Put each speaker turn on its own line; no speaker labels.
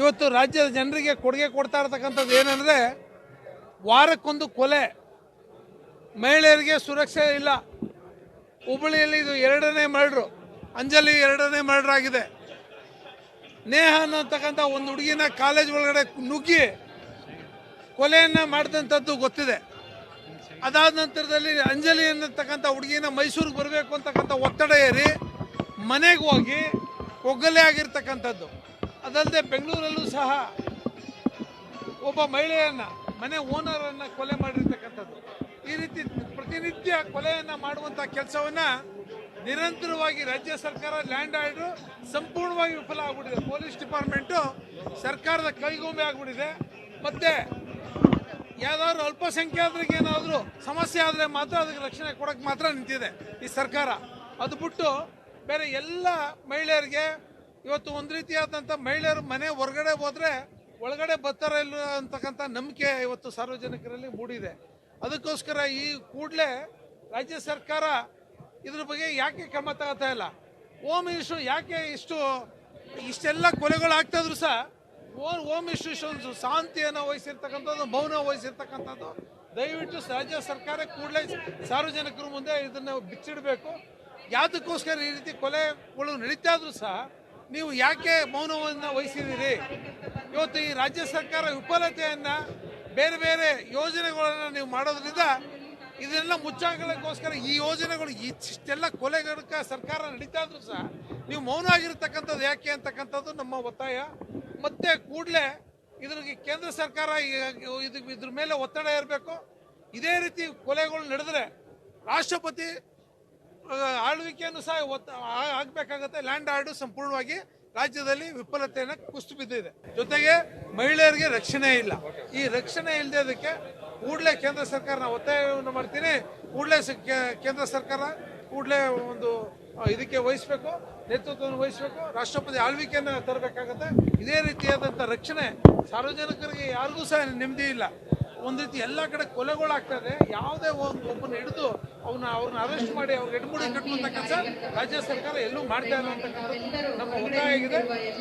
ಇವತ್ತು ರಾಜ್ಯದ ಜನರಿಗೆ ಕೊಡುಗೆ ಕೊಡ್ತಾ ಇರತಕ್ಕಂಥದ್ದು ಏನಂದರೆ ವಾರಕ್ಕೊಂದು ಕೊಲೆ. ಮಹಿಳೆಯರಿಗೆ ಸುರಕ್ಷೆ ಇಲ್ಲ. ಹುಬ್ಬಳ್ಳಿಯಲ್ಲಿ ಇದು ಎರಡನೇ ಮರ್ಡ್ರು ಅಂಜಲಿ ಎರಡನೇ ಮರ್ಡ್ರ್ ಆಗಿದೆ. ನೇಹ ಅನ್ನತಕ್ಕಂಥ ಒಂದು ಹುಡುಗಿನ ಕಾಲೇಜ್ ಒಳಗಡೆ ನುಗ್ಗಿ ಕೊಲೆಯನ್ನು ಮಾಡಿದಂಥದ್ದು ಗೊತ್ತಿದೆ. ಅದಾದ ನಂತರದಲ್ಲಿ ಅಂಜಲಿ ಅನ್ನತಕ್ಕಂಥ ಹುಡುಗಿನ ಮೈಸೂರಿಗೆ ಬರಬೇಕು ಅಂತಕ್ಕಂಥ ಒತ್ತಡ ಏರಿ ಮನೆಗೆ ಹೋಗಿ ಒಗ್ಗಲೆ ಆಗಿರ್ತಕ್ಕಂಥದ್ದು. ಅದಲ್ಲದೆ ಬೆಂಗಳೂರಲ್ಲೂ ಸಹ ಒಬ್ಬ ಮಹಿಳೆಯನ್ನ, ಮನೆ ಓನರನ್ನ ಕೊಲೆ ಮಾಡಿರ್ತಕ್ಕಂಥದ್ದು. ಈ ರೀತಿ ಪ್ರತಿನಿತ್ಯ ಕೊಲೆಯನ್ನ ಮಾಡುವಂತ ಕೆಲಸವನ್ನ ನಿರಂತರವಾಗಿ ರಾಜ್ಯ ಸರ್ಕಾರ ಲ್ಯಾಂಡ್ ಆರ್ಡರ್ ಸಂಪೂರ್ಣವಾಗಿ ವಿಫಲ ಆಗ್ಬಿಟ್ಟಿದೆ. ಪೊಲೀಸ್ ಡಿಪಾರ್ಟ್ಮೆಂಟು ಸರ್ಕಾರದ ಕೈಗೊಂಬೆ ಆಗ್ಬಿಟ್ಟಿದೆ. ಮತ್ತೆ ಯಾವ್ದಾದ್ರು ಅಲ್ಪಸಂಖ್ಯಾತರಿಗೆ ಏನಾದರೂ ಸಮಸ್ಯೆ ಆದರೆ ಮಾತ್ರ ಅದಕ್ಕೆ ರಕ್ಷಣೆ ಕೊಡಕ್ಕೆ ಮಾತ್ರ ನಿಂತಿದೆ ಈ ಸರ್ಕಾರ. ಅದು ಬಿಟ್ಟು ಬೇರೆ ಎಲ್ಲ ಮಹಿಳೆಯರಿಗೆ ಇವತ್ತು ಒಂದು ರೀತಿಯಾದಂಥ ಮಹಿಳೆಯರು ಮನೆ ಹೊರಗಡೆ ಹೋದ್ರೆ ಒಳಗಡೆ ಬರ್ತಾರೆ ಇಲ್ಲ ಅಂತಕ್ಕಂಥ ನಂಬಿಕೆ ಇವತ್ತು ಸಾರ್ವಜನಿಕರಲ್ಲಿ ಮೂಡಿದೆ. ಅದಕ್ಕೋಸ್ಕರ ಈ ಕೂಡಲೇ ರಾಜ್ಯ ಸರ್ಕಾರ ಇದ್ರ ಬಗ್ಗೆ ಯಾಕೆ ಕ್ರಮ ತಗೋತಾ ಇಲ್ಲ? ಓಮ್ ಮಿನಿಸ್ಟ್ರು ಯಾಕೆ ಇಷ್ಟು ಇಷ್ಟೆಲ್ಲ ಕೊಲೆಗಳು ಆಗ್ತಾ ಇದ್ರು ಸಹ ಮಿನಿಸ್ಟ್ರು ಇಷ್ಟೊಂದು ಶಾಂತಿಯನ್ನು ವಹಿಸಿರ್ತಕ್ಕಂಥದ್ದು, ಮೌನ ವಹಿಸಿರ್ತಕ್ಕಂಥದ್ದು, ದಯವಿಟ್ಟು ರಾಜ್ಯ ಸರ್ಕಾರ ಕೂಡಲೇ ಸಾರ್ವಜನಿಕರ ಮುಂದೆ ಇದನ್ನು ಬಿಚ್ಚಿಡಬೇಕು. ಯಾವುದಕ್ಕೋಸ್ಕರ ಈ ರೀತಿ ಕೊಲೆಗಳು ನಡೀತಾ ಇದ್ರು ಸಹ ನೀವು ಯಾಕೆ ಮೌನವನ್ನು ವಹಿಸಿದ್ದೀರಿ? ಇವತ್ತು ಈ ರಾಜ್ಯ ಸರ್ಕಾರ ವಿಫಲತೆಯನ್ನು ಬೇರೆ ಬೇರೆ ಯೋಜನೆಗಳನ್ನು ನೀವು ಮಾಡೋದ್ರಿಂದ ಇದನ್ನೆಲ್ಲ ಮುಚ್ಚಾಕಲಿಕ್ಕೋಸ್ಕರ ಈ ಯೋಜನೆಗಳು ಇಷ್ಟೆಲ್ಲ ಕೊಲೆಗಡಕ ಸರ್ಕಾರ ನಡೀತಾ ಇದ್ರು ಸಹ ನೀವು ಮೌನ ಆಗಿರ್ತಕ್ಕಂಥದ್ದು ಯಾಕೆ ಅಂತಕ್ಕಂಥದ್ದು ನಮ್ಮ ಒತ್ತಾಯ. ಮತ್ತೆ ಕೂಡಲೇ ಇದ್ರಿಗೆ ಕೇಂದ್ರ ಸರ್ಕಾರ ಇದ್ರ ಮೇಲೆ ಒತ್ತಡ ಇರಬೇಕು ಇದೇ ರೀತಿ ಕೊಲೆಗಳು ನಡೆದ್ರೆ ರಾಷ್ಟ್ರಪತಿ ಆಳ್ವಿಕೆಯನ್ನು ಸಹ ಒತ್ತ ಆಗಬೇಕಾಗತ್ತೆ. ಲ್ಯಾಂಡ್ ಆರ್ಡು ಸಂಪೂರ್ಣವಾಗಿ ರಾಜ್ಯದಲ್ಲಿ ವಿಫಲತೆಯನ್ನು ಕುಸಿದು ಬಿದ್ದಿದೆ ಜೊತೆಗೆ ಮಹಿಳೆಯರಿಗೆ ರಕ್ಷಣೆ ಇಲ್ಲ. ಈ ರಕ್ಷಣೆ ಇಲ್ಲದೆ ಕೂಡಲೇ ಕೇಂದ್ರ ಸರ್ಕಾರ ಒತ್ತಾಯವನ್ನು ಮಾಡ್ತೀನಿ. ಕೂಡಲೇ ಕೇಂದ್ರ ಸರ್ಕಾರ ಕೂಡಲೇ ಒಂದು ಇದಕ್ಕೆ ವಹಿಸಬೇಕು, ನೇತೃತ್ವವನ್ನು ವಹಿಸಬೇಕು, ರಾಷ್ಟ್ರಪತಿ ಆಳ್ವಿಕೆಯನ್ನು ತರಬೇಕಾಗತ್ತೆ. ಇದೇ ರೀತಿಯಾದಂಥ ರಕ್ಷಣೆ ಸಾರ್ವಜನಿಕರಿಗೆ ಯಾರಿಗೂ ಸಹ ನೆಮ್ಮದಿ ಇಲ್ಲ. ಒಂದ್ ರೀತಿ ಎಲ್ಲ ಕಡೆ ಕೊಲೆಗಳಾಗ್ತದೆ. ಯಾವುದೇ ಒಂದು ಒಬ್ಬನ ಹಿಡಿದು ಅವನ್ನ ಅವ್ರನ್ನ ಅರೆಸ್ಟ್ ಮಾಡಿ ಅವ್ರಿಗೆ ಎಡ್ಮುಡಿ ಕಟ್ಟುವಂತ ಕೆಲಸ ರಾಜ್ಯ ಸರ್ಕಾರ ಎಲ್ಲೂ ಮಾಡ್ತಾ ಇಲ್ಲ ಅಂತಕ್ಕಂಥದ್ದು ನಮ್ಮ ಒತ್ತಾಯ ಆಗಿದೆ.